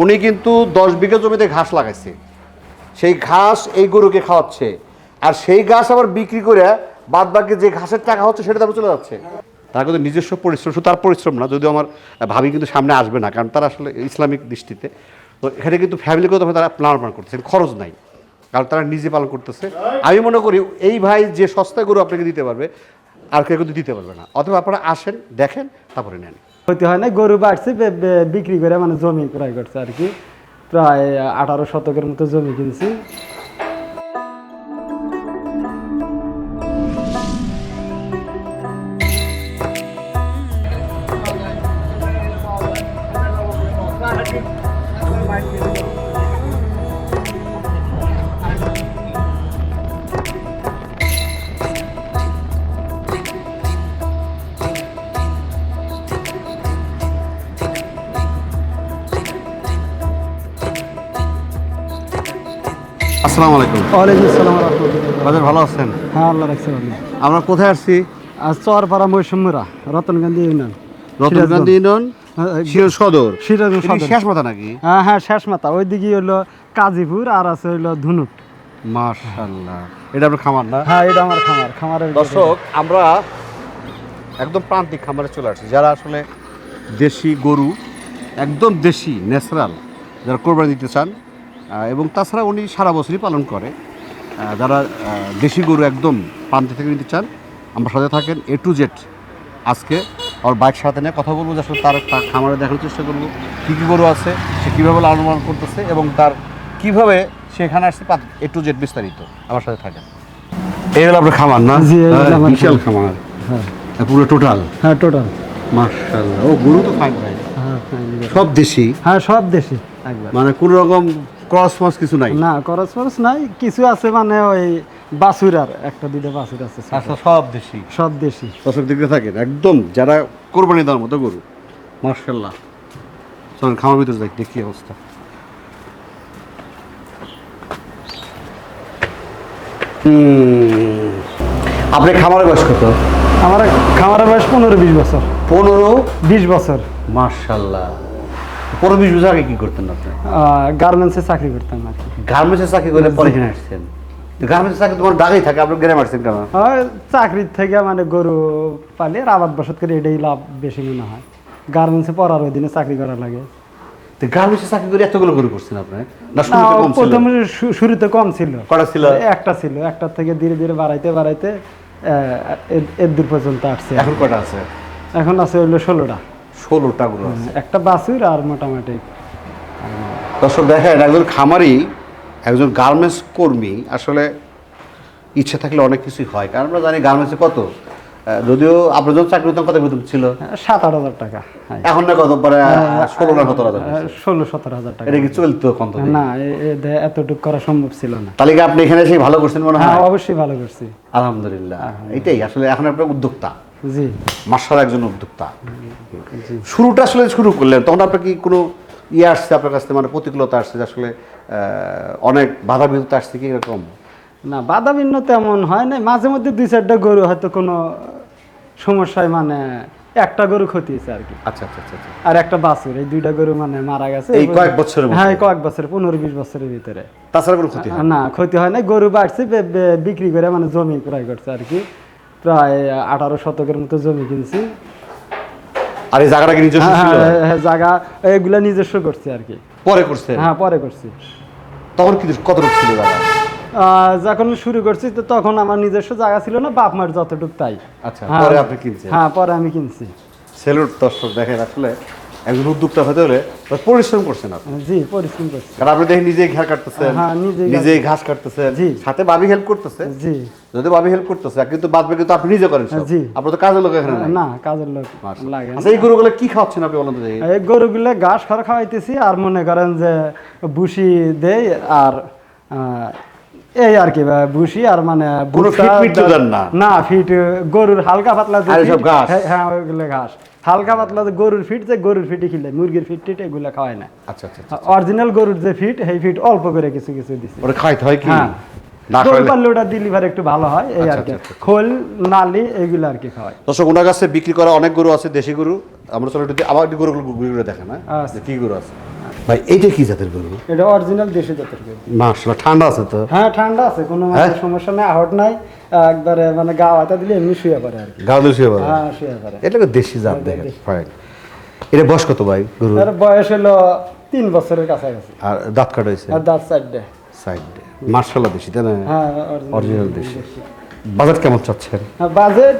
উনি কিন্তু দশ বিঘা জমিতে ঘাস লাগাইছে। সেই ঘাস এই গরুকে খাওয়াচ্ছে। আর সেই ঘাস আবার বিক্রি করে বাদ বাকি যে ঘাসের টাকা হচ্ছে সেটা তারপর চলে যাচ্ছে। তার কিন্তু নিজস্ব পরিশ্রম, শুধু তার পরিশ্রম না, যদিও আমার ভাবি কিন্তু সামনে আসবে না, কারণ তারা আসলে ইসলামিক দৃষ্টিতে। তো এখানে কিন্তু ফ্যামিলিগতভাবে তারা লালন পালন করতেছেন খরচ নাই, কারণ তারা নিজে পালন করতেছে। আমি মনে করি এই ভাই যে সস্তা গরু আপনাকে দিতে পারবে, আর কেউ কিন্তু দিতে পারবে না। অথবা আপনারা আসেন, দেখেন, তারপরে নেন। ক্ষতি হয় না। গরু বাড়ছে বিক্রি করে মানে জমি ক্রয় করছে আর কি। প্রায় আঠারো শতকের মতো জমি কিনছি। আসসালামু আলাইকুম। ওয়ালাইকুম আসসালাম বাজার ভালো আছেন? হ্যাঁ আল্লাহ রাখছে আমরা কোথায় আসছি? আর চরপাড়া মৌসুমরা রতনগান্ধী ইউনিয়ন। রতনকান্দি ইউনিয়ন? হ্যাঁ, শিরোজ সদর। শেষ মাথা নাকি? হ্যাঁ হ্যাঁ শেষ মাথা ওইদিকে হলো কাজীপুর আর আছে হইল ধুনুট মাশাআল্লাহ। এটা আপনার খামার না? হ্যাঁ এটা আমার খামার খামারের দর্শক আমরা একদম প্রান্তিক খামারে চলে আসছি। যারা আসলে দেশি গরু একদম দেশি ন্যাচারাল যারা কোরবানি দিতে চান এবং তাছাড়া উনি সারা বছরই পালন করে। যারা দেশি গরু একদম প্রান্তি থেকে নিতে চান আমরা সাথে থাকেন এ টু জেড আজকে ওর বাইক সাথে নিয়ে কথা বলব যে আসলে তার খামারে দেখানোর চেষ্টা করব। কী কী গরু আছে সে কীভাবে লালন পালন করতেছে এবং তার কীভাবে সেখানে আসছে এ টু জেড বিস্তারিত আমার সাথে থাকেন। এই হলো আপনার খামার না? হ্যাঁ, বিশাল খামার। হ্যাঁ। পুরো টোটাল হ্যাঁ টোটাল মার্শাল্লাহ ও গরু তো ফাইন ভাই হ্যাঁ সব দেশি? হ্যাঁ সব দেশি। একবার মানে কোনো রকম ক্রস মাস কিছু নাই? না খরচ ফরচ নাই কিছু আছে মানে ওই বাছুর আর একটা দুইটা বাছুর আছে আচ্ছা সব দেশি? সব দেশি। দর্শক দিকে থাকেন একদম যারা কোরবানি দেওয়ার মতো গরু। মার্শাল্লাহ চলেন খামার ভিতরে যাই দেখি অবস্থা। আপনি খামারের বয়স কত? আমার খামারের বয়স পনেরো বিশ বছর। পনেরো? বিশ বছর। মার্শাল্লাহ বছর আগে কি করতেন আপনি? গার্মেন্টসে চাকরি করতাম আর গার্মেন্টসে চাকরি করে পরে এখানে আসছেন গার্মেন্টসে চাকরি তোমার দাগেই থাকে আপনি গ্রামে আসছেন কেন? চাকরির থেকে মানে গরু পালে আবাদ বসত করে এটাই লাভ বেশি মনে হয়। গার্মেন্টসে পড়ার দিনে চাকরি করা লাগে। তো গার্মেন্টসে চাকরি করে এতগুলো গরু করছেন আপনি? না শুরুতে কম ছিল? প্রথমে শুরুতে কম ছিল। কটা ছিল? একটা ছিল একটা থেকে ধীরে ধীরে বাড়াইতে বাড়াইতে এর দূর পর্যন্ত আসছে। এখন কটা আছে? এখন আছে হইল ষোলোটা। ষোলোটা গরু আছে। একটা বাছুর আর মোটামুটি দর্শক দেখেন একজন খামারি একজন গার্মেন্টস কর্মী আসলে ইচ্ছে থাকলে অনেক কিছুই হয়। কারণ আমরা জানি গার্মেন্টসে কত? যদিও আপনার যখন চাকরি কত বেতন ছিল? সাত আট হাজার টাকা। হ্যাঁ। এখন না কত? পরে ষোলো না সতেরো হাজার ষোলো সতেরো হাজার টাকা। এটা কি চলতো কত না এতটুকু করা সম্ভব ছিল না। তাহলে কি আপনি এখানে এসে ভালো করছেন মনে হ্যাঁ? হয় অবশ্যই ভালো করছি। আলহামদুলিল্লাহ। এটাই আসলে এখন আপনার উদ্যোক্তা। জি। মার্শাল একজন উদ্যোক্তা। শুরুটা আসলে শুরু করলেন তখন আপনার কি কোনো ইয়ে আসছে আপনার কাছ থেকে মানে প্রতিকূলতা আসছে যে আসলে অনেক বাধা বিরোধতা আসছে কি এরকম? না বাধা ভিন্ন তেমন হয় না মাঝে মধ্যে দুই চারটা গরু হয়তো কোনো সমস্যায় মানে একটা গরু ক্ষতি হয়েছে আর কি। আচ্ছা আচ্ছা আচ্ছা আচ্ছা। আর একটা বাছুর এই দুইটা গরু মানে মারা গেছে। এই কয়েক বছরের হ্যাঁ কয়েক বছর পনেরো বিশ বছরের ভিতরে। তাছাড়া কোনো ক্ষতি হয় না? ক্ষতি হয় না গরু বাড়ছে বিক্রি করে মানে জমি ক্রয় করছে আর কি। প্রায় আঠারো শতকের মতো জমি কিনছি। আর এই জায়গাটা কি নিজস্ব হ্যাঁ, ছিল? হ্যাঁ, হ্যাঁ, জায়গা এগুলা নিজস্ব করছি আর কি। পরে করছে? হ্যাঁ পরে করছি। তখন কি কতটুকু ছিল জায়গা? যখন শুরু করছি তো তখন আমার নিজস্ব জায়গা ছিল না বাপ মার যতটুক তাই। আচ্ছা। পরে আপনি কিনছেন? হ্যাঁ পরে আমি কিনছি। সেলুট দর্শক দেখেন আসলে। একজন উদ্যোক্তা হতে হলে পরিশ্রম করছেন আপনি। জি পরিশ্রম করছি। কারণ আপনি দেখেন নিজেই ঘাস কাটতেছেন হ্যাঁ, নিজেই ঘাস- নিজেই ঘাস কাটতেছেন। জি। সাথে বাবি হেল্প করতেছে। জি। যদি হেল্প করতেছে কিন্তু বাদ বাকি তো আপনি নিজে করেন জি। আপনার তো কাজের লোক এখানে না কাজের লোক। লাগে আচ্ছা এই গরুগুলো কি খাওয়াচ্ছেন আপনি বলেন তো? এই গরুগুলো ঘাস খড় খাওয়াইতেছি আর মনে করেন যে ভুসি দেই আর এই আর কি ভুসি আর মানে কোনো ফিট না? না ফিট গরুর হালকা পাতলা ঘাস? হ্যাঁ, হ্যাঁ ওইগুলো ঘাস হালকা পাতলা যে গরুর ফিট যে গরুর ফিটই খিলে মুরগির ফিট টিট এগুলো খাওয়ায় না আচ্ছা আচ্ছা আচ্ছা। অরিজিনাল গরুর যে ফিট সেই ফিট অল্প করে কিছু কিছু দিছি খাইতে হয় কি হ্যাঁ একটু ভালো হয় এই আচ্ছা, আর কি আচ্ছা, আচ্ছা। খোল নালি এগুলো আর কি খাওয়ায় দর্শক ওনার কাছে বিক্রি করা অনেক গরু আছে দেশি গরু আমরা চলো একটু আবার গরুগুলো দেখেন হ্যাঁ আচ্ছা। কি গরু আছে ভাই এইটা কি জাতের গরু? এটা অরিজিনাল দেশি জাতের গরু। মাসলা ঠান্ডা আছে তো? হ্যাঁ ঠান্ডা আছে কোনো হ্যাঁ? সমস্যা নাই আহট নাই। একবারে মানে গা হাতা দিলে এমনি শুয়ে পড়ে আর কি। গাও দুশো বলে হ্যাঁ শুয়ে পড়ে। এটা তো দেশি জাত দেখেন ফাইন এটা বয়স কত ভাই গরু এর বয়স হলো তিন বছরের কাছাকাছি। আর দাঁত কাটা হয়েছে? আর দাঁত সাইডে। সাইড। মার্শাল্লাহ দেশি তাই না? হ্যাঁ অরিজিনাল দেশি। বাজেট কেমন চাচ্ছেন? বাজেট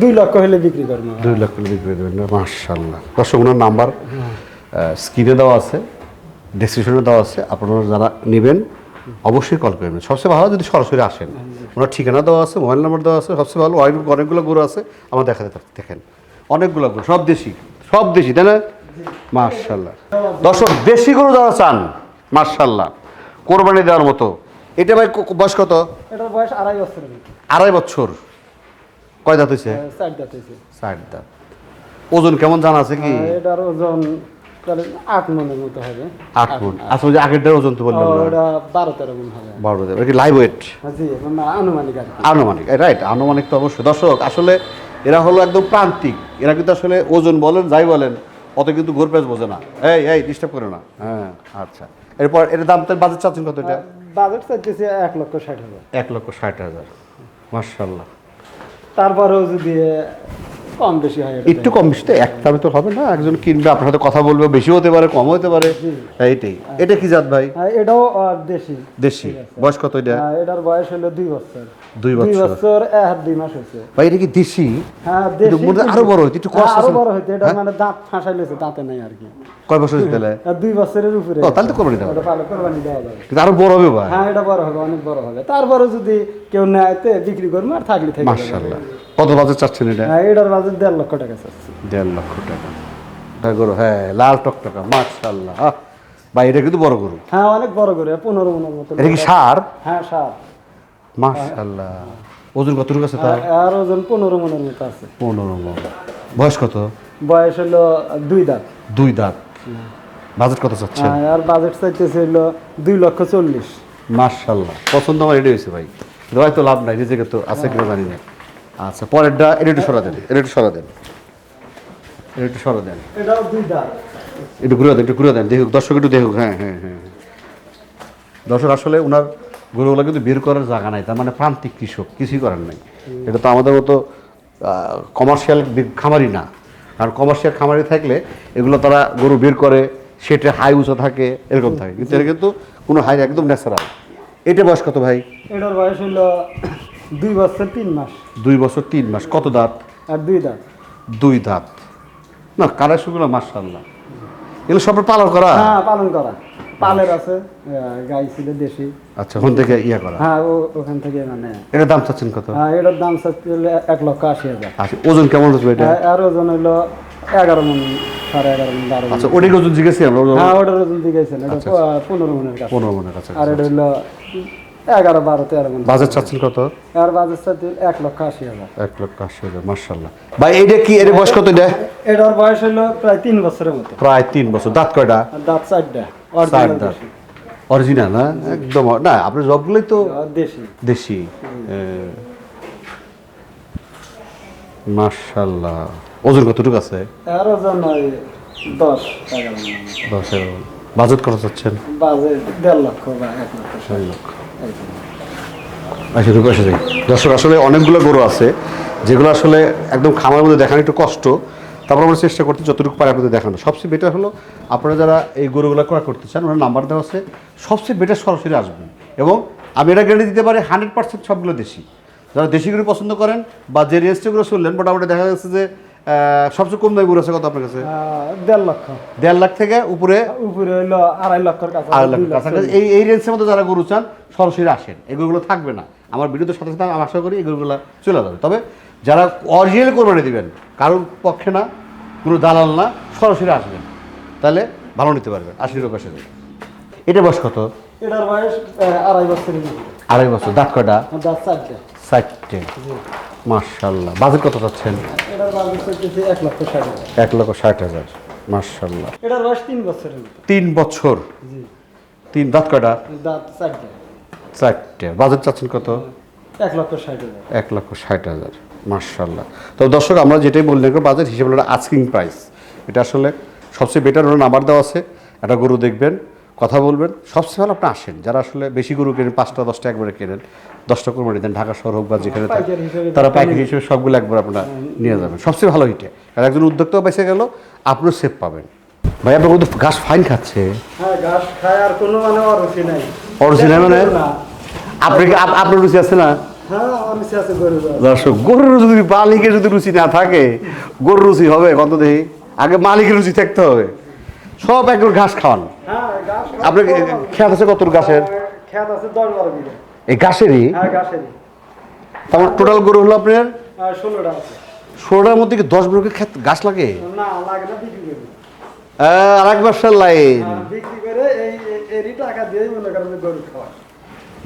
দুই লক্ষ হলে বিক্রি করব। দুই লক্ষ হলে বিক্রি করে দেবেন না মার্শাল্লাহ দর্শক নাম্বার স্ক্রিনে দেওয়া আছে ডেসক্রিপশনে দেওয়া আছে আপনারা যারা নেবেন অবশ্যই কল করবেন সবচেয়ে ভালো যদি সরাসরি আসেন ওনার ঠিকানা দেওয়া আছে মোবাইল নাম্বার দেওয়া আছে সবচেয়ে ভালো অনেক অনেকগুলো গরু আছে আমার দেখাতে দেখেন অনেকগুলো গরু সব দেশি সব দেশি তাই না? মার্শাল্লাহ দর্শক দেশি গরু যারা চান মার্শাল্লাহ কোরবানি দেওয়ার মতো এটা ভাই বয়স কত? এটার বয়স আড়াই বছরের আড়াই বছর। কয় দাঁত হয়েছে? সাইড দাঁত হয়েছে। ষাট দাঁত। ওজন কেমন জানা আছে কি? এটার ওজন আট মনের মতো হবে। আট আচ্ছা ওই যে আগেরটার ওজন তো বললাম ওটা বারো তেরো গুণ হবে। বারো লাইভ ওয়েট হ্যাঁ, জি মানে আনুমানিক আর আনুমানিক রাইট আনুমানিক তো অবশ্যই। দর্শক আসলে এরা হলো একদম প্রান্তিক। এরা কিন্তু আসলে ওজন বলেন যাই বলেন অত কিন্তু ঘোর বোঝে না। এই এই ডিস্টার্ব করে না। হ্যাঁ আচ্ছা। এরপর এর দাম তো বাজেট চাচ্ছেন কত এটা? বাজেট চাইতেছে এক লক্ষ ষাট হাজার। এক লক্ষ ষাট হাজার। মার্শাল্লাহ তারপরেও যদি কম বেশি হয় একটু কম বেশি তো এক দামে তো হবে না একজন কিনবে আপনার সাথে কথা বলবে বেশি হতে পারে কম হতে পারে এইটাই। এটা কি জাত ভাই? হ্যাঁ, এটাও দেশি। দেশি। বয়স কত এটা? হ্যাঁ, এটার বয়স হলো দুই বছর। দুই দুই বছর। বছর এক দুই মাস হয়েছে। ভাই এটা কি দেশি? হ্যাঁ দেশি আরও বড় হইতো, একটু হ্যাঁ, কষ্ট আরও বড় হইতো এটা মানে দাঁত ফাঁসাই লেছে দাঁতে নাই আর কি। কয় বছর তাহলে? দুই বছরের উপরে। ও, তাহলে তো কোরবানি ভালো কোরবানি দেওয়া যাবে। কিন্তু আরও বড় হবে ভাই। হ্যাঁ এটা বড় হবে অনেক বড় হবে। তারপরে যদি কেউ নেয় বিক্রি করব আর থাকলে থেকে যাবে। কত বাজেট চাচ্ছেন এটা? হ্যাঁ এটার বাজেট দেড় লক্ষ টাকা চাচ্ছি। দেড় লক্ষ টাকা। গরু হ্যাঁ লাল টকটকা মার্শাল্লাহ আহ, ভাই এটা কিন্তু বড় গরু। হ্যাঁ অনেক বড় করে পনেরো মনের মতো এটা কি সার? হ্যাঁ সার। মার্শাল্লাহ ওজন কতটুকু আছে তার? আর ওজন পনেরো মনের মতো আছে। পনেরো মণ। বয়স কত? বয়স হলো দুই দাঁত। দুই দাঁত। বাজেট কত চাচ্ছেন? হ্যাঁ, আর বাজেট চাইতেছে হলো দুই লক্ষ চল্লিশ। মার্শাল্লাহ পছন্দ আমার রেডি হয়েছে ভাই। দেওয়াই তো লাভ নাই নিজেকে তো আছে কিনা জানি না। আচ্ছা পরেরটা এটা একটু সরা দেন এটা একটু সরা দেন এটা একটু সরা দেন এটাও দুই দাঁত একটু ঘুরে দেন একটু ঘুরে দেন দেখুক দর্শক একটু দেখুক হ্যাঁ হ্যাঁ হ্যাঁ। দর্শক আসলে ওনার গরুগুলো কিন্তু বের করার জায়গা নাই তার মানে প্রান্তিক কৃষক কিছুই করার নাই। এটা তো আমাদের মতো কমার্শিয়াল খামারি না। আর কমার্শিয়াল খামারি থাকলে এগুলো তারা গরু বের করে সেটা হাই উঁচু থাকে এরকম থাকে। কিন্তু এটা কিন্তু কোনো হাই একদম ন্যাচারাল এটা বয়স কত ভাই? এটার বয়স হলো দুই বছর তিন মাস। দুই বছর তিন মাস। কত দাঁত? আর দুই দাঁত। দুই দাঁত। না কারাশুগুলো মার্শাল্লাহ এগুলো সব পালন করা? হ্যাঁ পালন করা। পালের আছে গাই ছিল দেশি। আচ্ছা ওখান থেকে ইয়ে করা? হ্যাঁ ও ওখান থেকে মানে এটার দাম চাচ্ছেন কত? হ্যাঁ এটার দাম চাচ্ছে হলো এক লক্ষ আশি হাজার। আচ্ছা ওজন কেমন হচ্ছে এটা? হ্যাঁ, আর ওজন হলো এগারো মন সাড়ে এগারো মন বারো আচ্ছা ওটাই ওজন জিজ্ঞেস আমরা হ্যাঁ ওটার ওজন দিকেছেন এটা আচ্ছা, পনেরো মনের কাছে। পনেরো মনের কাছে আর এটা হলো এগারো বারো তেরো বাজার চাচ্ছেন কত? আর বাজার সাথে এক লক্ষ আশি হাজার। এক লক্ষ আশি হাজার মার্শাল্লাহ ভাই এইটা কি? এর বয়স কত এটা? এটার বয়স হলো প্রায় তিন বছরের মতো। প্রায় তিন বছর। দাঁত কয়টা? দাঁত চারটা। চার দাঁত। অরিজিনাল না? একদম। না আপনার সবগুলোই তো দেশি। দেশি। মার্শাল্লাহ ওজন কতটুকু আছে? আর ওজন দশ এগারো মন। দশের বাজেট কত চাচ্ছেন? বাজে দেড় লক্ষ বা এক লক্ষ। আচ্ছা দর্শক আসলে অনেকগুলো গরু আছে যেগুলো আসলে একদম খামার মধ্যে দেখানো একটু কষ্ট। তারপর আমরা চেষ্টা করতে যতটুকু পারি আপনাদের দেখানো সবচেয়ে বেটার হলো আপনারা যারা এই গরুগুলো ক্রয় করতে চান ওনার নাম্বার দেওয়া আছে। সবচেয়ে বেটার সরাসরি আসবেন। এবং আমি এটা গ্যারান্টি দিতে পারি হান্ড্রেড পার্সেন্ট সবগুলো দেশি। যারা দেশি গরু পছন্দ করেন বা যে রেজিস্ট্রিগুলো শুনলেন মোটামুটি দেখা যাচ্ছে যে সবচেয়ে কম দামি গরু আছে কত আপনার কাছে? দেড় লক্ষ। দেড় লাখ থেকে উপরে? উপরে হইল আড়াই লক্ষর কাছে আড়াই লক্ষ কাছাকাছি। এই এই রেঞ্জের মধ্যে যারা গরু চান সরাসরি আসেন। এগুলোগুলো থাকবে না। আমার ভিডিওতে সাথে সাথে আমি আশা করি এগুলোগুলো চলে যাবে। তবে যারা অরিজিনাল কোরবানি দিবেন কারোর পক্ষে না কোনো দালাল না সরাসরি আসবেন। তাহলে ভালো নিতে পারবেন। আশি টাকা পাশে এটা বয়স কত? এটার বয়স আড়াই বছর আড়াই বছর। দাঁত আর দাঁত চারটা। চারটে মার্শাল্লাহ বাজেট কত চাচ্ছেন? বাজেট এক লক্ষ ষাট হাজার। মার্শাল্লাহ এটার বয়স তিন বছরের তিন বছর? তিন দাঁত কয়টা? দাঁত চারটা। চারটে। বাজেট চাচ্ছেন কত? এক লক্ষ ষাট হাজার। এক লক্ষ ষাট হাজার। মার্শাল্লাহ তো দর্শক আমরা যেটাই বললেন বাজার হিসেবে আস্কিং প্রাইস। এটা আসলে সবচেয়ে বেটার হলো নাম্বার দেওয়া আছে। একটা গরু দেখবেন কথা বলবেন। সবচেয়ে ভালো আপনি আসেন। যারা আসলে বেশি গরু কেনেন পাঁচটা দশটা একবারে কেনেন দশটা কোরবানি দেন ঢাকা শহর হোক বা যেখানে থাকে, তারা পাইকারি হিসেবে সবগুলো একবার আপনার নিয়ে যাবেন। সবচেয়ে ভালো হিটে। কারণ একজন উদ্যোক্তাও বেঁচে গেল আপনিও সেফ পাবেন। ভাই আপনার কিন্তু ঘাস ফাইন খাচ্ছে? হ্যাঁ ঘাস খায় আর কোনো মানে অরুচি নাই। অরিজিনাল মানে? না। আপনি কি- আপ- আপনার রুচি আছে না? হ্যাঁ অরুচি দর্শক গরুর যদি মালিকের যদি রুচি না থাকে গরুর রুচি হবে কত দেখি? আগে মালিকের রুচি থাকতে হবে। সব ঘাস খাওয়ান। হ্যাঁ ঘাস আপনার খেয়াল আছে কত ঘাসের? বিঘা। এই ঘাসেরই? হ্যাঁ তারপর টোটাল গরু হলো আপনার? আর ষোলোটা ষোলোটার মধ্যে কি দশ বড় খেত গাছ লাগে? আর এক বর্ষের লাইন।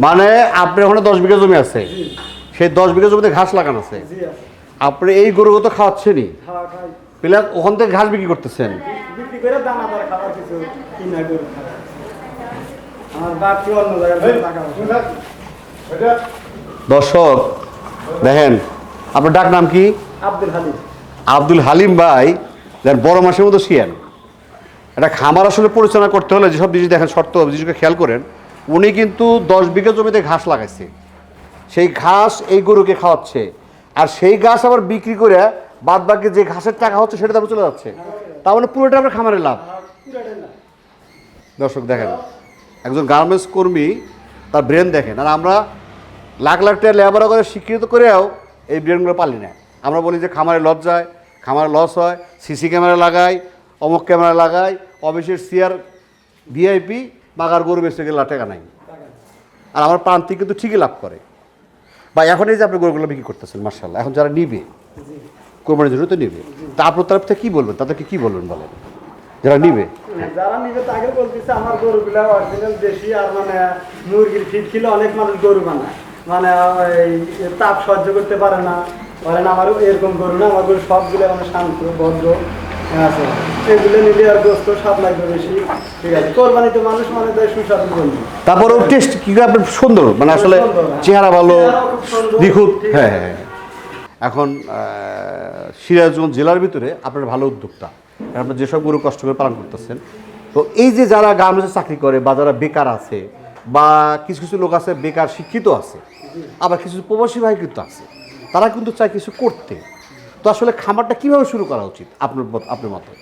মনে আপনার ওখানে দশ বিঘা জমি আছে। সেই দশ বিঘা জমিতে ঘাস লাগানো আছে। আপনি এই গরু তো খাওয়াচ্ছেনই। খাওয়া প্লাস ওখান থেকে ঘাস বিক্রি করতেছেন। বিক্রি করে দানাদার খাবার কিছু কিনা গরু আমার অন্য জায়গায়। দর্শক দেখেন আপনার ডাক নাম কি? আব্দুল হালিম। আব্দুল হালিম ভাই দেখেন বড় মাসের মতো শিয়ান এটা খামার আসলে পরিচালনা করতে হলে যেসব জিনিস দেখেন শর্ত জিনিসকে খেয়াল করেন উনি কিন্তু দশ বিঘা জমিতে ঘাস লাগাইছে। সেই ঘাস এই গরুকে খাওয়াচ্ছে। আর সেই ঘাস আবার বিক্রি করে বাদ বাকি যে ঘাসের টাকা হচ্ছে সেটা তারপর চলে যাচ্ছে। তার মানে পুরোটা আপনার খামারের লাভ। দর্শক দেখেন, একজন গার্মেন্টস কর্মী, তার ব্রেন দেখেন, আর আমরা লাখ লাখ টাকা লেবার করে শিক্ষিত করেও এই ব্রেনগুলো পালি না। আমরা বলি যে খামারে লস যায়, খামারে লস হয় সিসি ক্যামেরা লাগাই, অমুক ক্যামেরা লাগাই, অফিসের সিআর ভিআইপি বাগার গরু বেঁচে গেলে টাকা নাই। আর আমার প্রান্তিক কিন্তু ঠিকই লাভ করে। বা এখন এই যে আপনি গরুগুলো বিক্রি করতেছেন মার্শাল্লাহ এখন যারা নিবে কোরবানির জন্য তো নিবে। তা আপনার তরফ থেকে কী বলবেন? তাদেরকে কী বলবেন বলেন? যারা নিবে। যারা নিজে তাকে বলতেছে আমার গরুগুলা অরিজিনাল দেশি আর মানে মুরগির ফিট খেলে অনেক মানুষ গরু বানায়। মানে এই তাপ সহ্য করতে পারে না। বলেন আমারও এরকম গরু না আমার গরু সবগুলো মানে শান্ত ভদ্র আছে। এগুলো নিলে আর গোস্ত স্বাদ লাগবে বেশি। ঠিক আছে কোরবানিতে মানুষ মানে দেয় সুস্বাদু গরু। তারপরে টেস্ট কি আপনার সুন্দর। মানে আসলে হ্যাঁ। চেহারা ভালো নিখুঁত। হ্যাঁ। হ্যাঁ হ্যাঁ। এখন সিরাজগঞ্জ জেলার ভিতরে আপনার ভালো উদ্যোক্তা। আপনার যেসব গরু কষ্ট করে পালন করতেছেন। তো এই যে যারা গার্মেন্টসে চাকরি করে বা যারা বেকার আছে বা কিছু কিছু লোক আছে বেকার শিক্ষিত আছে, আবার কিছু প্রবাসী কিন্তু আছে, তারা কিন্তু চায় কিছু করতে। তো আসলে খামারটা কীভাবে শুরু করা উচিত আপনার আপনার মতে?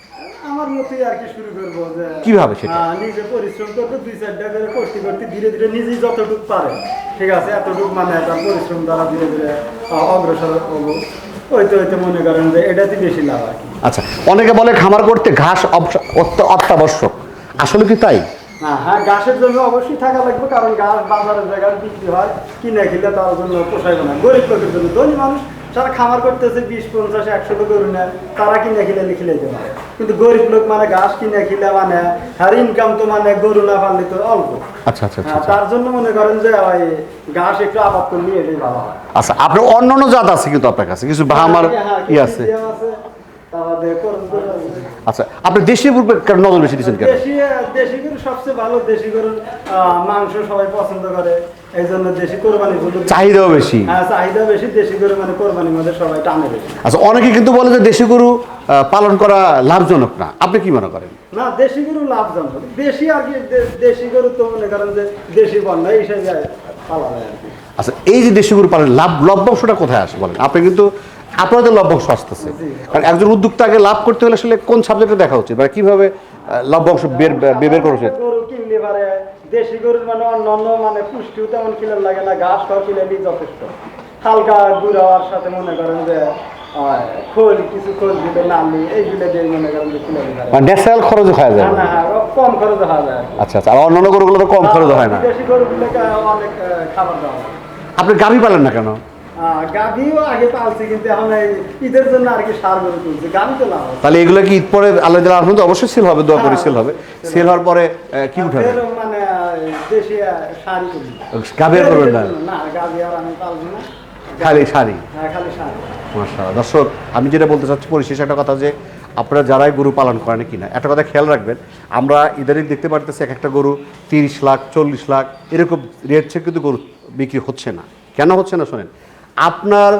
আমার মতোই আর কি শুরু করব যে কীভাবে সেটা? নিজে পরিশ্রম করতে দুই চারটা করে করতে করতে ধীরে ধীরে নিজেই যতটুকু পারে। ঠিক আছে এতটুকু মানে তার পরিশ্রম দ্বারা ধীরে ধীরে অগ্রসর হব। মনে করেন যে এটাতে বেশি লাভ আর কি। আচ্ছা অনেকে বলে খামার করতে ঘাস অত্যাবশ্যক। আসলে কি তাই? হ্যাঁ হ্যাঁ ঘাসের জন্য অবশ্যই থাকা লাগবে কারণ ঘাস বাজারের জায়গায় বিক্রি হয় কিনে খেলে তার জন্য পোষাইবে না। গরিব লোকের জন্য ধনী মানুষ যারা খামার করতেছে বিশ পঞ্চাশ একশো তো গরু নেয় তারা কিনে খেলে খেলেতে পারে কিন্তু গরিব লোক মানে ঘাস কিনে খেলে মানে আর ইনকাম তো মানে গরু না পারলে তো অল্প। আচ্ছা আচ্ছা আচ্ছা হ্যাঁ, তার জন্য মনে করেন যে ওই ঘাস একটু আবাদ করলে এটাই ভালো হয়। আচ্ছা আপনার অন্য অন্য জাত আছে কিন্তু আপনার কাছে? কিছু বাহামার হ্যাঁ, ই আছে? ফ্রিজিয়াম আছে। আচ্ছা আপনি দেশীয় গ্রুপে নজর বেশি দিচ্ছেন কেন? দেশি দেশি গরু সবচেয়ে ভালো দেশি গরুর আহ, মাংস সবাই পছন্দ করে। চাহিদাও বেশি। হ্যাঁ মানে বেশি। আচ্ছা অনেকে কিন্তু বলে যে দেশি গরু পালন করা লাভজনক না। আপনি কি মনে করেন? না দেশি গরু লাভজনক। দেশি আর কি দেশি গরু তো মনে করেন যে দেশি বন্য হিসেবে পালা যায় আচ্ছা এই যে দেশি গরু পালন লাভ লভ্যাংশটা কোথায় আসে বলেন? আপনি কিন্তু আপনাদের লভ্যাংশ আসতেছে। কারণ একজন উদ্যোক্তাকে লাভ করতে হলে আসলে কোন সাবজেক্টে দেখা উচিত? মানে কীভাবে লভ্যাংশ বের বের করা উচিত? দেশি গরুর মানে অন্য অন্য মানে পুষ্টিও তেমন কিলার লাগে না ঘাস খাওয়া কিলারই যথেষ্ট। হালকা গুঁড়া হওয়ার সাথে মনে করেন যে খোল কিছু খোল দিলে নালি এইগুলো দিয়ে মনে করেন যে কিলারি মানে ন্যাচারাল খরচ খাওয়া যায়? না না হ্যাঁ, কম খরচে হওয়া যায়। আচ্ছা আচ্ছা আর অন্যান্য গরুগুলো তো কম খরচ হয় না। দেশি গরুগুলোকে অনেক খাবার দেওয়া আপনি গাভী পালেন না কেন? গাভীও আগে পালছি কিন্তু এখন ঈদের জন্য আর কি সার গরু তুলছি গাভী তো লাভ তাহলে এগুলো কি ঈদ পরে আল্লাহ দিলে আলহামদুলিল্লাহ অবশ্যই সেল হবে দোয়া করি সেল হবে। সেল হওয়ার পরে কি উঠাবে মানে দেশি আহ, শাড়ি করি। গাভী করবেন না? না গাভী আর আমি পালছি না। খালি শাড়ি? হ্যাঁ খালি শাড়ি। মাশাআল্লাহ। দর্শক আমি যেটা বলতে চাচ্ছি পরিশেষে একটা কথা যে আপনারা যারাই গরু পালন করেন কিনা একটা কথা খেয়াল রাখবেন আমরা ইদানিং দেখতে পারতেছি এক একটা গরু তিরিশ লাখ চল্লিশ লাখ এরকম রেট ছে কিন্তু গরু বিক্রি হচ্ছে না। কেন হচ্ছে না শোনেন? আপনার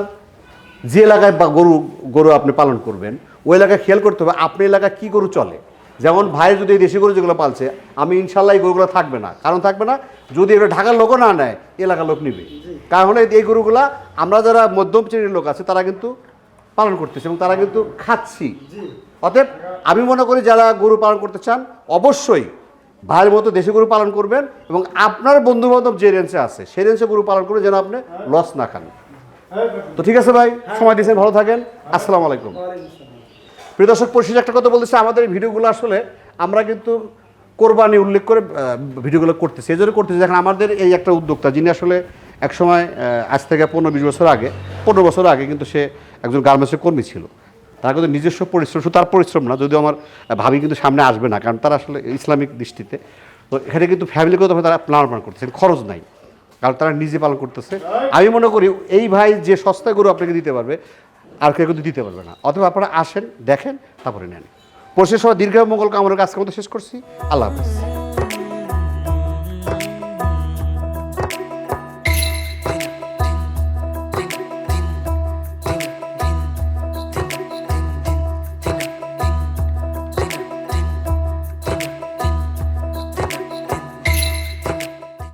যে এলাকায় বা গরু গরু আপনি পালন করবেন ওই এলাকায় খেয়াল করতে হবে আপনি এলাকায় কী গরু চলে? যেমন ভাই যদি এই দেশি গরু যেগুলো পালছে আমি ইনশাল্লাহ এই গরুগুলো থাকবে না। কারণ থাকবে না যদি এগুলো ঢাকার লোকও না নেয় এলাকার লোক নিবে। কারণ হলো এই গরুগুলা আমরা যারা মধ্যম শ্রেণির লোক আছে তারা কিন্তু পালন করতেছে এবং তারা কিন্তু খাচ্ছি। অতএব আমি মনে করি যারা গরু পালন করতে চান অবশ্যই ভাইয়ের মতো দেশি গরু পালন করবেন এবং আপনার বন্ধু বান্ধব যে রেঞ্জে আছে সেই রেঞ্জে গরু পালন করে যেন আপনি লস না খান। তো ঠিক আছে ভাই সময় দিয়েছেন ভালো থাকেন। আসসালামু আলাইকুম। প্রিয় দর্শক পরিশেষে একটা কথা বলতেছে, আমাদের এই ভিডিওগুলো আসলে আমরা কিন্তু কোরবানি উল্লেখ করে ভিডিওগুলো করতেছি। এই জন্য করতেছি। দেখেন, আমাদের এই একটা উদ্যোক্তা, যিনি আসলে একসময় আজ থেকে পনেরো বিশ বছর আগে, পনেরো বছর আগে কিন্তু সে একজন গার্মেন্টসের কর্মী ছিল। তার কিন্তু নিজস্ব পরিশ্রম, শুধু তার পরিশ্রম না, যদিও আমার ভাবি কিন্তু সামনে আসবে না, কারণ তারা আসলে ইসলামিক দৃষ্টিতে। তো এখানে কিন্তু ফ্যামিলিগত তারা লালন পালন করতেছে খরচ নাই। কারণ তারা নিজে পালন করতেছে। আমি মনে করি, এই ভাই যে সস্তা গরু আপনাকে দিতে পারবে আর কেউ কিন্তু দিতে পারবে না। অথবা আপনারা আসেন, দেখেন, তারপরে নেন। পরিশেষ দীর্ঘ মঙ্গল কামনার কাজ করতে শেষ করছি। আল্লাহ হাফিজ।